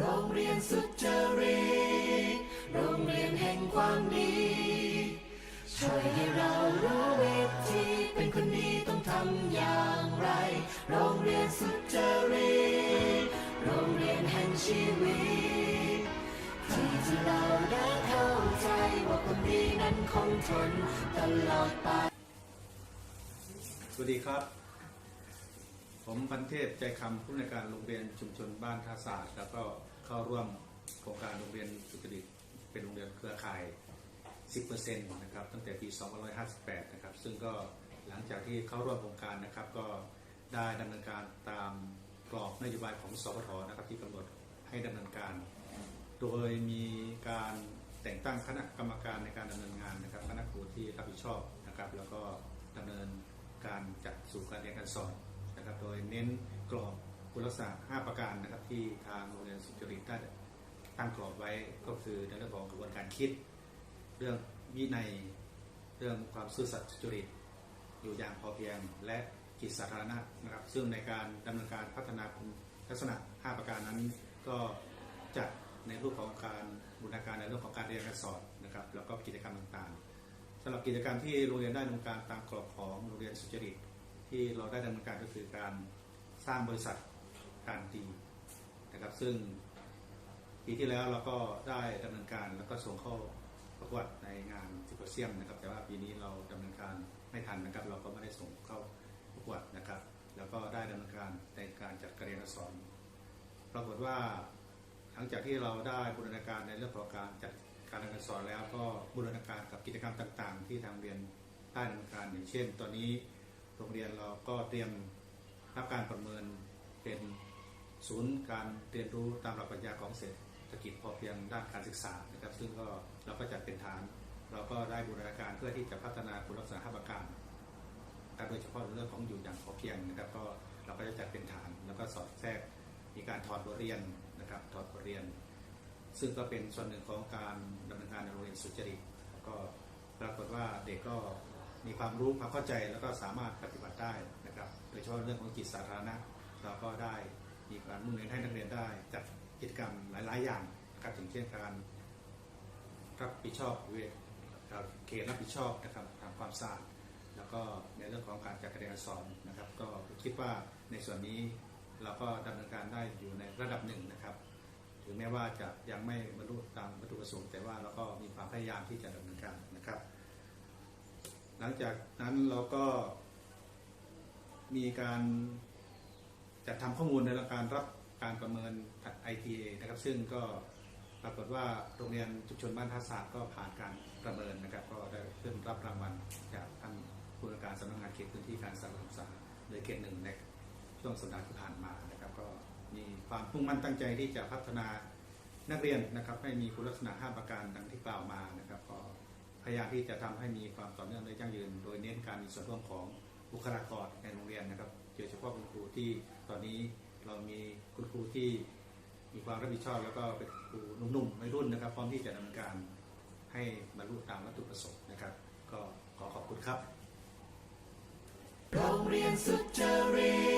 โรงเรียนสุจริตโรงเรียนแห่งความดีช่วยให้เรารู้วิธีเป็นคนดีต้องทำอย่างไร โรงเรียนสุจริตโรงเรียนแห่งชีวิต ที่ที่เราได้เข้าใจว่าคนดีนั้นคงทนตลอดไป สวัสดีครับ ผมพันเทพใจคำผู้ในการโรงเรียนชุมชนบ้านท่าศาสตร์ แล้วก็เข้าร่วมโครงการโรงเรียนสุจริตเป็นโรงเรียนเครือข่าย 10%นะครับตั้งแต่ปี2558 นะครับ ซึ่งก็หลังจากที่เข้าร่วมโครงการนะครับก็ได้ดำเนินการตามกรอบนโยบายของสพทนะครับที่กำหนดให้ดำเนินการ โดยมีการแต่งตั้งคณะกรรมการในการดำเนินงานนะครับคณะครูที่รับผิดชอบนะครับ แล้วก็ดำเนินการจัดสู่การเรียนการสอน นะครับ โดยเน้นกรอบคุณลักษณะ5ประการนะครับ ที่ทางโรงเรียนสุจริตได้ตั้งกรอบไว้ก็คือในเรื่องของกระบวนการคิด เรื่องวินัยเรื่องความซื่อสัตย์สุจริต อยู่อย่างพอเพียงและกิจสาธารณะนะครับ ซึ่งในการดำเนินการพัฒนาคุณลักษณะ 5 ประการนั้น ก็จะในรูปของการบูรณาการในเรื่องของการเรียนการสอนนะครับ แล้วก็กิจกรรมต่างๆสำหรับกิจกรรมที่โรงเรียนได้ดำเนินการตามกรอบของโรงเรียนสุจริต ที่เราได้ดำเนินการก็คือการสร้างบริษัทการดีนะครับ ซึ่งปีที่แล้วเราก็ได้ดำเนินการแล้วก็ส่งเข้าประกวดในงานซิโพเซียมนะครับ แต่ว่าปีนี้เราดำเนินการไม่ทันนะครับ เราก็ไม่ได้ส่งเข้าประกวดนะครับ แล้วก็ได้ดำเนินการในการจัดการเรียนการสอนปรากฏว่าหลังจากที่เราได้บูรณาการในเรื่องของการจัดการเรียนการสอนแล้วก็บูรณาการกับกิจกรรมต่าง ๆ ที่ทางเรียนได้ดำเนินการอย่างเช่น ตอนนี้ โรงเรียนเราก็เตรียมรับการประเมินเป็นศูนย์การเรียนรู้ตามหลักปรัชญาของเศรษฐกิจพอเพียงด้านการศึกษานะครับ ซึ่งก็เราก็จัดเป็นฐาน เราก็ได้บูรณาการเพื่อที่จะพัฒนาคุณลักษณะห้าประการนะครับโดยเฉพาะเรื่องของอยู่อย่างพอเพียงนะครับ ก็เราก็จะจัดเป็นฐาน แล้วก็สอดแทรกมีการถอดบทเรียนนะครับถอดบทเรียน ซึ่งก็เป็นส่วนหนึ่งของการดำเนินการในโรงเรียนสุจริตก็ปรากฏว่าเด็กก็ มีความรู้ความเข้าใจแล้วก็สามารถปฏิบัติได้นะครับโดยเฉพาะเรื่องของจิตสาธารณะเราก็ได้มีการมุ่งเน้นให้นักเรียนได้จัดกิจกรรมหลาย ๆ อย่างนะครับอย่างเช่นการรับผิดชอบเวทเขตรับผิดชอบนะครับทำความสะอาดแล้วก็ในเรื่องของการจัดการเรียนสอนนะครับ ก็คิดว่าในส่วนนี้เราก็ดำเนินการได้อยู่ในระดับหนึ่งนะครับ ถึงแม้ว่าจะยังไม่บรรลุตามวัตถุประสงค์แต่ว่าเราก็มีความพยายามที่จะดำเนิน หลังจากนั้นเราก็มีการจัดทำข้อมูลในเรื่องการรับการประเมิน ITA นะครับ ซึ่งก็ปรากฏว่าโรงเรียนชุมชนบ้านท่าศาสตร์ก็ผ่านการประเมินนะครับ ก็ได้ขึ้นรับรางวัลจากท่านผู้ว่าการสำนักงานเขตพื้นที่การศึกษาโดยเขตหนึ่งในช่วงสัปดาห์ที่ผ่านมานะครับ ก็มีความมุ่งมั่นตั้งใจที่จะพัฒนานักเรียนนะครับ ให้มีคุณลักษณะ5ประการดังที่กล่าวมานะครับก็ พยายามที่จะทำให้มีความต่อเนื่องและยั่งยืน โดยเน้นการมีส่วนร่วมของบุคลากรในโรงเรียนนะครับโดยเฉพาะคุณครูที่ตอนนี้เรามีคุณครูที่มีความรับผิดชอบ แล้วก็เป็นครูหนุ่มๆไม่รุ่นนะครับ พร้อมที่จะดำเนินการให้บรรลุตามวัตถุประสงค์นะครับ ก็ขอขอบคุณครับ โรงเรียนสุจริต